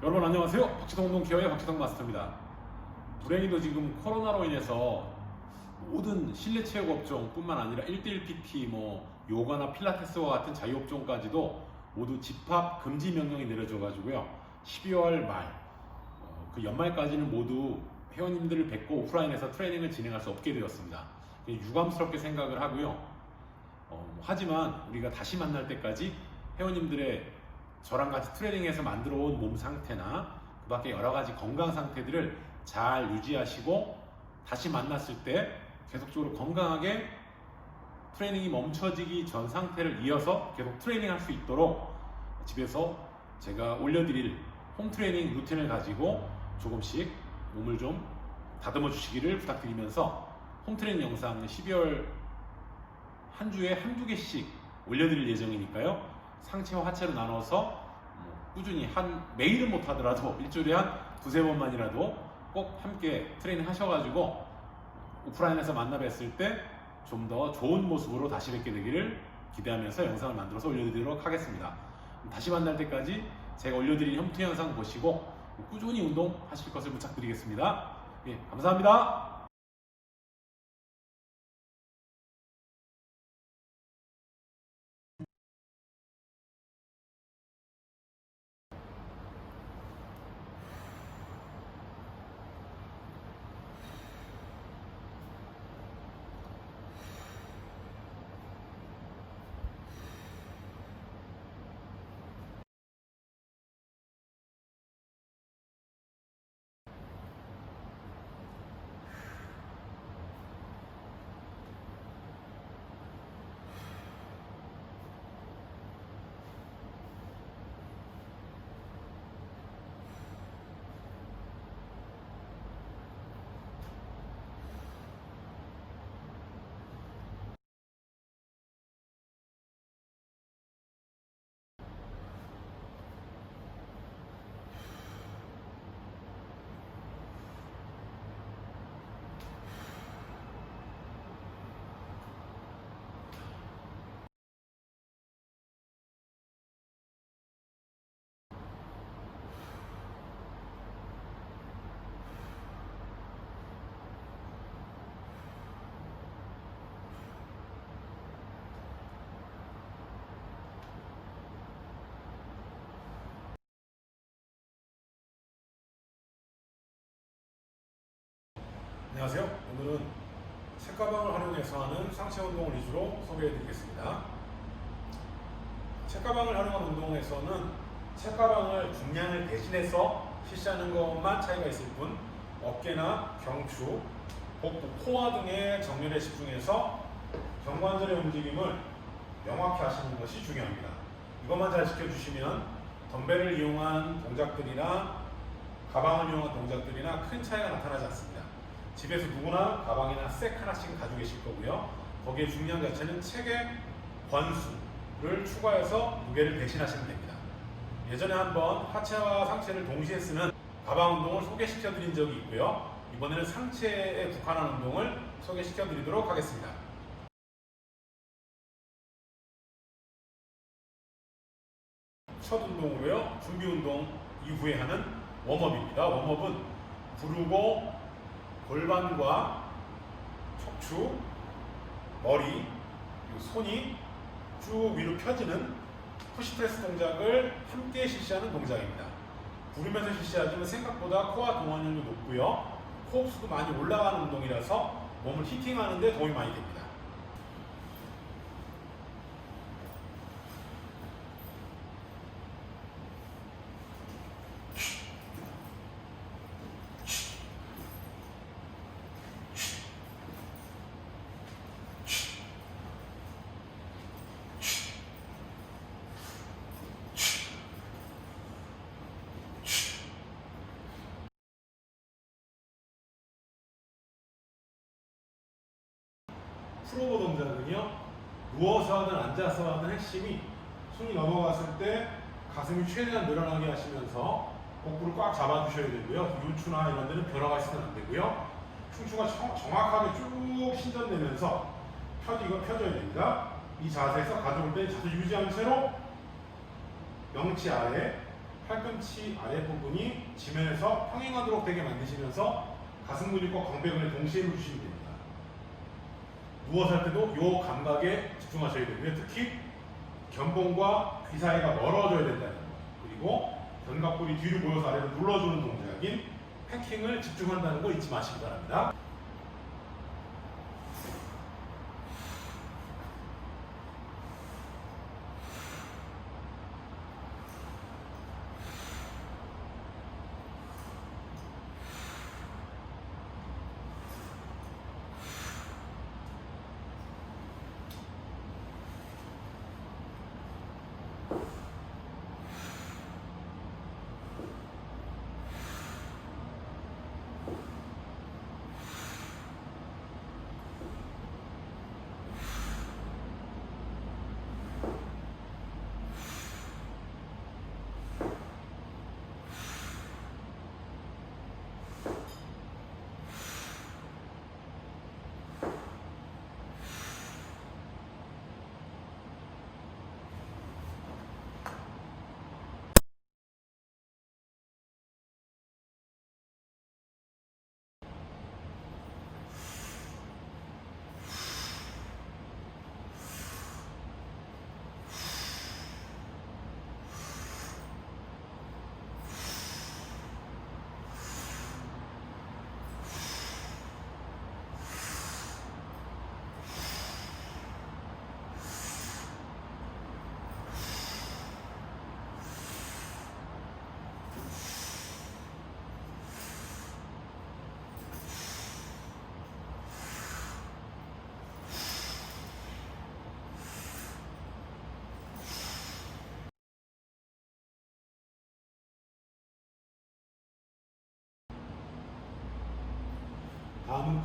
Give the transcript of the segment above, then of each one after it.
여러분 안녕하세요. 박지성 운동 기어의 박지성 마스터입니다. 불행히도 지금 코로나로 인해서 모든 실내 체육 업종뿐만 아니라 1대1 PT, 뭐 요가나 필라테스와 같은 자유 업종까지도 모두 집합 금지 명령이 내려져 가지고요. 12월 말, 어, 그 연말까지는 모두 회원님들을 뵙고 오프라인에서 트레이닝을 진행할 수 없게 되었습니다. 유감스럽게 생각을 하고요. 어, 하지만 우리가 다시 만날 때까지 회원님들의 저랑 같이 트레이닝해서 만들어 온 몸 상태나 그 밖에 여러 가지 건강 상태들을 잘 유지하시고 다시 만났을 때 계속적으로 건강하게 트레이닝이 멈춰지기 전 상태를 이어서 계속 트레이닝 할 수 있도록 집에서 제가 올려드릴 홈 트레이닝 루틴을 가지고 조금씩 몸을 좀 다듬어 주시기를 부탁드리면서 홈 트레이닝 영상 12월 한 주에 한두 개씩 올려드릴 예정이니까요. 상체와 하체로 나눠서 뭐 꾸준히 한 매일은 못하더라도 일주일에 한 두세 번만이라도 꼭 함께 트레이닝 하셔가지고 오프라인에서 만나 뵀을 때 좀 더 좋은 모습으로 다시 뵙게 되기를 기대하면서 영상을 만들어서 올려드리도록 하겠습니다. 다시 만날 때까지 제가 올려드린 홈트 영상 보시고 꾸준히 운동하실 것을 부탁드리겠습니다. 예, 감사합니다. 안녕하세요. 오늘은 책가방을 활용해서 하는 상체 운동을 위주로 소개해 드리겠습니다. 책가방을 활용한 운동에서는 책가방을 중량을 대신해서 실시하는 것만 차이가 있을 뿐 어깨나 경추, 복부, 코어 등의 정렬에 집중해서 경관절의 움직임을 명확히 하시는 것이 중요합니다. 이것만 잘 지켜주시면 덤벨을 이용한 동작들이나 가방을 이용한 동작들이나 큰 차이가 나타나지 않습니다. 집에서 누구나 가방이나 색 하나씩 가지고 계실 거고요. 거기에 중량 자체는 책의 권수를 추가해서 무게를 대신하시면 됩니다. 예전에 한번 하체와 상체를 동시에 쓰는 가방 운동을 소개시켜 드린 적이 있고요. 이번에는 상체에 국한한 운동을 소개시켜 드리도록 하겠습니다. 첫 운동으로요. 준비 운동 이후에 하는 웜업입니다. 웜업은 부르고 골반과 척추, 머리, 손이 쭉 위로 펴지는 푸시프레스 동작을 함께 실시하는 동작입니다. 부르면서 실시하지만 생각보다 코어 동원율도 높고요. 호흡수도 많이 올라가는 운동이라서 몸을 히팅하는 데 도움이 많이 됩니다. 프로보 동작은요 누워서 하든 앉아서 하든 핵심이 손이 넘어갔을 때 가슴이 최대한 늘어나게 하시면서 복부를 꽉 잡아주셔야 되고요. 요추나 이런 데는 변화가 있으면 안 되고요. 흉추가 정- 정확하게 쭉 신전되면서 펴지고 펴져야 됩니다. 이 자세에서 가져올 때 자세 유지한 채로 명치 아래 팔꿈치 아랫부분이 지면에서 평행하도록 되게 만드시면서 가슴 근육과 광배근을 동시에 해주시면 됩니다. 누워서 할 때도 이 감각에 집중하셔야 되고요. 특히 견봉과 귀 사이가 멀어져야 된다는 거. 그리고 견갑골이 뒤로 모여서 아래로 눌러주는 동작인 패킹을 집중한다는 거 잊지 마시기 바랍니다.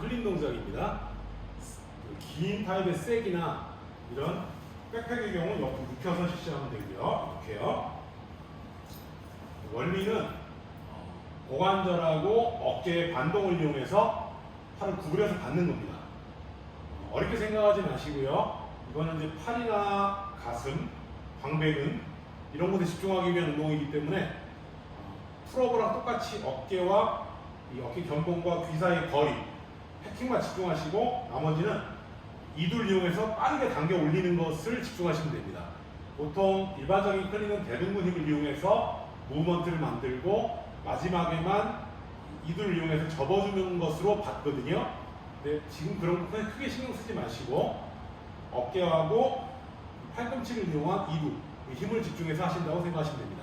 클린 동작입니다. 긴 타입의 색이나 이런 백팩의 경우는 옆으로 눕혀서 실시하면 되고요. 이렇게요. 원리는 어, 고관절하고 어깨의 반동을 이용해서 팔을 구부려서 받는 겁니다. 어, 어렵게 생각하지 마시고요. 이거는 이제 팔이나 가슴, 광배근 이런 곳에 집중하기 위한 운동이기 때문에 어, 풀업이랑 똑같이 어깨와 이 어깨 견봉과 귀 사이의 거리 패킹만 집중하시고 나머지는 이둘 이용해서 빠르게 당겨 올리는 것을 집중하시면 됩니다. 보통 일반적인 클린은 대둔근 힘을 이용해서 무브먼트를 만들고 마지막에만 이둘을 이용해서 접어주는 것으로 봤거든요. 근데 지금 그런 거 크게 신경 쓰지 마시고 어깨하고 팔꿈치를 이용한 이둘 힘을 집중해서 하신다고 생각하시면 됩니다.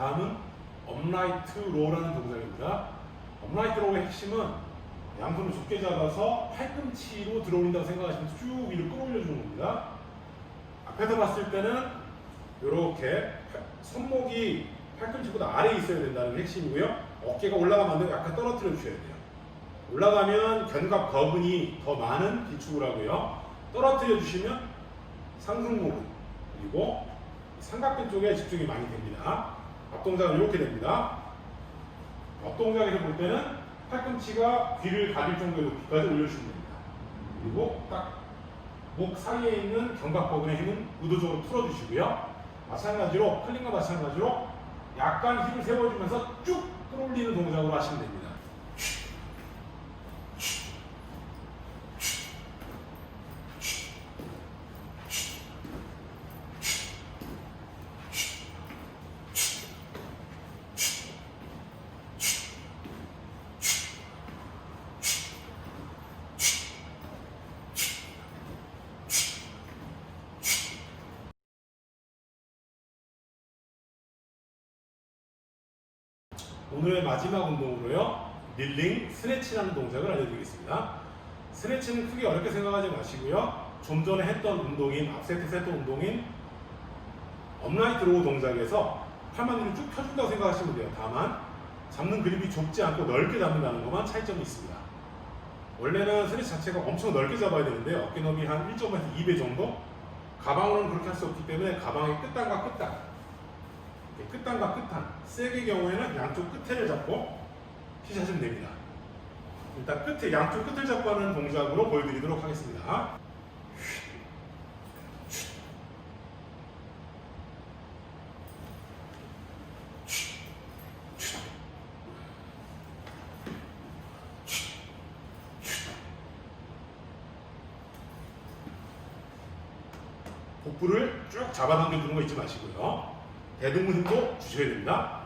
다음은 업라이트 로라는 동작입니다. 업라이트 로의 핵심은 양손을 좁게 잡아서 팔꿈치로 들어올린다고 생각하시면 쭉 위로 끌어올려 주는 겁니다. 앞에서 봤을 때는 이렇게 손목이 팔꿈치보다 아래에 있어야 된다는 게 핵심이고요. 어깨가 올라가면 약간 떨어뜨려 주셔야 돼요. 올라가면 견갑 거근이 더 많은 기축을 하고요. 떨어뜨려 주시면 상승 모근 그리고 삼각근 쪽에 집중이 많이 됩니다. 앞 동작은 이렇게 됩니다. 앞 동작에서 볼 때는 팔꿈치가 귀를 가릴 정도의 높이까지 올려주시면 됩니다. 그리고 딱 목 사이에 있는 견갑 부분의 힘은 의도적으로 풀어주시고요. 마찬가지로 클린과 마찬가지로 약간 힘을 세워주면서 쭉 끌어올리는 동작으로 하시면 됩니다. 오늘의 마지막 운동으로요. 릴링 스트레치라는 동작을 알려드리겠습니다. 스트레치는 크게 어렵게 생각하지 마시고요. 좀 전에 했던 운동인 앞세트에서 했던 운동인 업라이트 로우 동작에서 팔만 뒤로 쭉 펴준다고 생각하시면 돼요. 다만 잡는 그립이 좁지 않고 넓게 잡는다는 것만 차이점이 있습니다. 원래는 스트레치 자체가 엄청 넓게 잡아야 되는데 어깨 너비 한 1.5에서 2배 정도 가방으로는 그렇게 할 수 없기 때문에 가방의 끝단과 끝단 끝단과 끝단 세게 경우에는 양쪽 끝에를 잡고 피시하시면 됩니다. 일단 끝에 양쪽 끝을 잡고 하는 동작으로 보여드리도록 하겠습니다. 복부를 쭉 잡아당겨 주는 거 잊지 마시고요. 대등근 힘도 주셔야 됩니다.